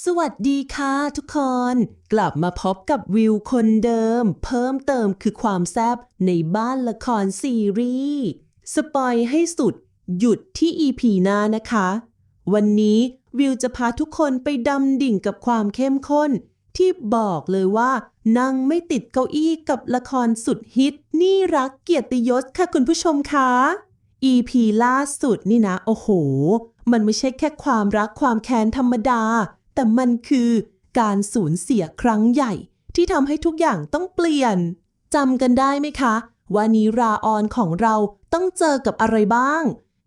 สวัสดีค่ะทุกคน กลับมาพบกับวิวคนเดิม เพิ่มเติมคือความแซบในบ้านละครซีรีส์สปอยให้สุด หยุดที่ EP หน้านะคะ วันนี้วิวจะพาทุกคนไปดำดิ่งกับความเข้มข้น ที่บอกเลยว่านั่งไม่ติดเก้าอี้กับละครสุดฮิต นี่รักเกียรติยศค่ะคุณผู้ชมคะ EP ล่าสุดนี่นะ โอ้โห มันไม่ใช่แค่ความรักความแค้นธรรมดา แต่มันคือการสูญเสียครั้งใหญ่ ที่ทำให้ทุกอย่างต้องเปลี่ยนจำกันได้ไหมคะ ว่านิราออนของเราต้องเจอกับอะไรบ้าง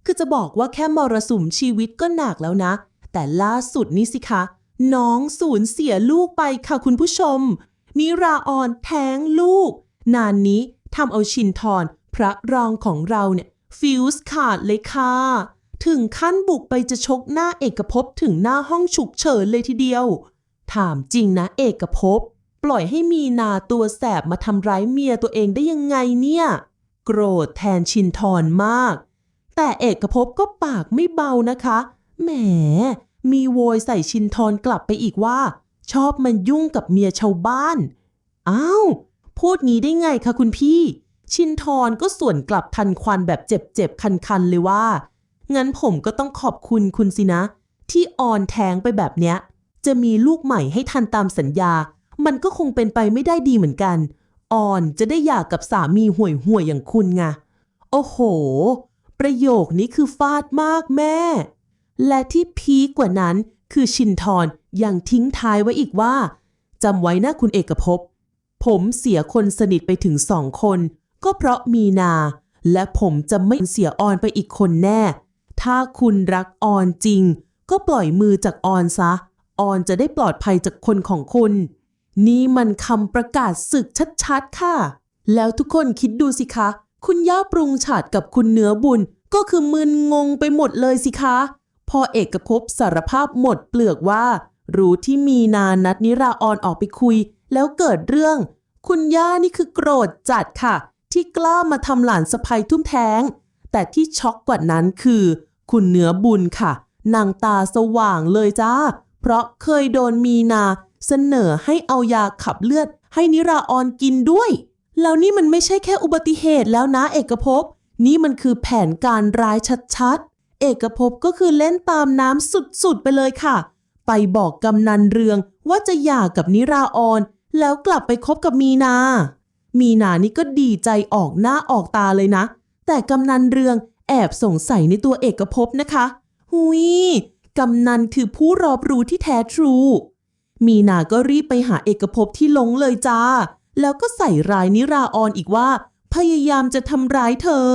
คือจะบอกว่าแค่มรสุมชีวิตก็หนักแล้วนะ แต่ล่าสุดนี้สิคะ น้องสูญเสียลูกไปค่ะคุณผู้ชม นิราออนแท้งลูก นานนี้ทำเอาชินทรพระรองของเราเนี่ยฟิวส์ขาดเลยค่ะ ถึงขั้นบุกไปจะชกหน้าเอกภพถึงหน้าห้องฉุกเฉินเลยทีเดียว ถามจริงนะเอกภพ ปล่อยให้มีนาตัวแสบมาทำร้ายเมียตัวเองได้ยังไงเนี่ย โกรธแทนชินทรมาก แต่เอกภพก็ปากไม่เบานะคะ แหม มีโวยใส่ชินทรกลับไปอีกว่า ชอบมันยุ่งกับเมียชาวบ้าน อ้าว พูดงี้ได้ไงคะคุณพี่ ชินทรก็ส่วนกลับทันควันแบบเจ็บๆคันๆเลยว่า งั้นผมก็ต้องขอบคุณคุณสินะ ที่ออนแทงไปแบบเนี้ย จะมีลูกใหม่ให้ทันตามสัญญา มันก็คงเป็นไปไม่ได้ดีเหมือนกัน ออนจะได้หย่ากกับสามีห่วยห่วยๆอย่างคุณไง โอ้โห ประโยคนี้คือฟาดมากแม่ และที่พีกว่านั้นคือชินทรยังทิ้งท้ายไว้อีกว่าจำไว้นะคุณเอกภพ ผมเสียคนสนิทไปถึงสองคน ก็เพราะมีนา และผมจะไม่เสียออนไปอีกคนแน่ ถ้าคุณรักออนจริง ก็ปล่อยมือจากออนซะ ออนจะได้ปลอดภัยจากคนของคุณ นี่มันคำประกาศศึกชัดๆค่ะ แล้วทุกคนคิดดูสิคะ คุณย่าปรุงฉาดกับคุณเนื้อบุญ ก็คือมึนงงไปหมดเลยสิคะพอเอกภพสารภาพหมดเปลือกว่า รู้ที่มีนานัดนิราออนออกไปคุย แล้วเกิดเรื่อง คุณย่านี่คือโกรธจัดค่ะ ที่กล้ามาทำหลานสะใภ้ทุ่มแท้ง แต่ที่ช็อกกว่านั้นคือ คุณเนื้อบุญค่ะ นางตาสว่างเลยจ้า เพราะเคยโดนมีนาเสนอให้เอายาขับเลือด ให้นิราออนกินด้วย แล้วนี่มันไม่ใช่แค่อุบัติเหตุแล้วนะเอกภพ นี่มันคือแผนการร้ายชัดๆ เอกภพก็คือเล่นตามน้ำสุดๆไปเลยค่ะ ไปบอกกำนันเรืองว่าจะหย่ากับนิราออน แล้วกลับไปคบกับมีนา มีนานี่ก็ดีใจออกหน้าออกตาเลยนะ แต่กำนันเรืองแอบสงสัยในตัวเอกภพนะคะ หุยกำนันคือผู้รอบรู้ที่แท้ทรู มีนาก็รีบไปหาเอกภพที่หลงเลยจ้า แล้วก็ใส่ร้ายนิราออนอีกว่า พยายามจะทำร้ายเธอ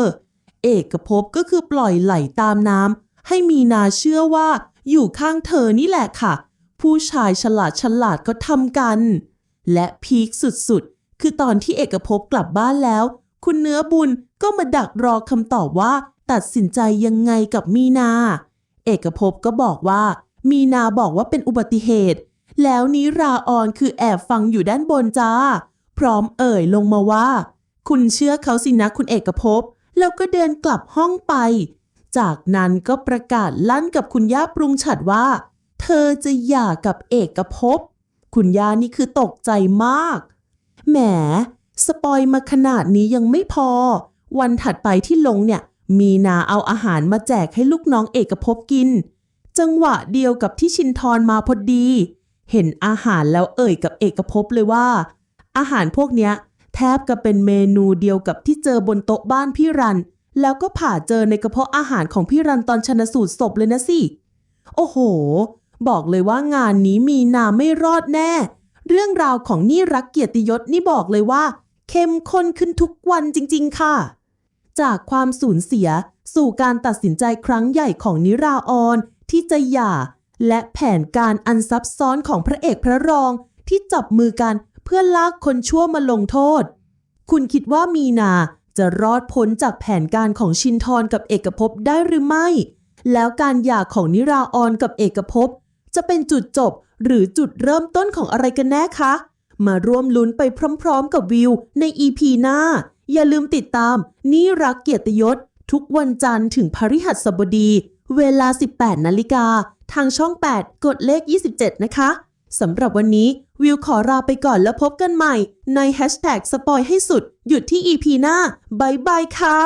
เอกภพก็คือปล่อยไหลตามน้ำให้มีนาเชื่อว่า อยู่ข้างเธอนี่แหละค่ะ ผู้ชายฉลาดฉลาดก็ทำกัน และพีคสุดๆ คือตอนที่เอกภพกลับบ้านแล้ว คุณเนื้อบุญ ก็มาดักรอคำตอบว่าตัดสินใจยังไงกับมีนา เอกภพก็บอกว่า มีนาบอกว่าเป็นอุบัติเหตุ แล้วนิราออนคือแอบฟังอยู่ด้านบนจ้า พร้อมเอ่ยลงมาว่า คุณเชื่อเขาสินะคุณเอกภพ แล้วก็เดินกลับห้องไป จากนั้นก็ประกาศลั่นกับคุณย่าปรุงฉัดว่า เธอจะหย่ากับเอกภพ คุณย่านี่คือตกใจมาก แหมสปอยมาขนาดนี้ยังไม่พอ วันถัดไปที่ลงเนี่ยมีนาเอาอาหารมาแจกให้ลูกน้องเอกภพกิน จังหวะเดียวกับที่ชินทรมาพอดี เห็นอาหารแล้วเอ่ยกับเอกภพเลยว่า อาหารพวกเนี้ยแทบจะเป็นเมนูเดียวกับที่เจอบนโต๊ะบ้านพี่รัน แล้วก็ผ่าเจอในกระเพาะอาหารของพี่รันตอนชนสูตรศพเลยนะสิ โอ้โห บอกเลยว่างานนี้มีนาไม่รอดแน่ เรื่องราวของนี่รักเกียรติยศนี่บอกเลยว่า เข้มข้นขึ้นทุกวันจริง ๆ ค่ะ จากความสูญเสีย สู่การตัดสินใจครั้งใหญ่ของนิราออนที่จะหย่า และแผนการอันซับซ้อนของพระเอกพระรองที่จับมือกันเพื่อลากคนชั่วมาลงโทษ คุณคิดว่ามีนาจะรอดพ้นจากแผนการของชินทรกับเอกภพได้หรือไม่ แล้วการหย่าของนิราออนกับเอกภพจะเป็นจุดจบหรือจุดเริ่มต้นของอะไรกันแน่คะ มาร่วมลุ้นไปพร้อม ๆ กับวิวใน EP หน้า อย่าลืมติดตาม นี่รักเกียรติยศ ทุกวันจันทร์ถึงพฤหัสบดี เวลา 18 นาฬิกา ทางช่อง 8 กดเลข 27 นะคะสำหรับวันนี้วิวขอลาไปก่อนแล้วพบกันใหม่ ในแฮชแท็กสปอยให้สุด หยุดที่ EP หน้าบายบายค่ะ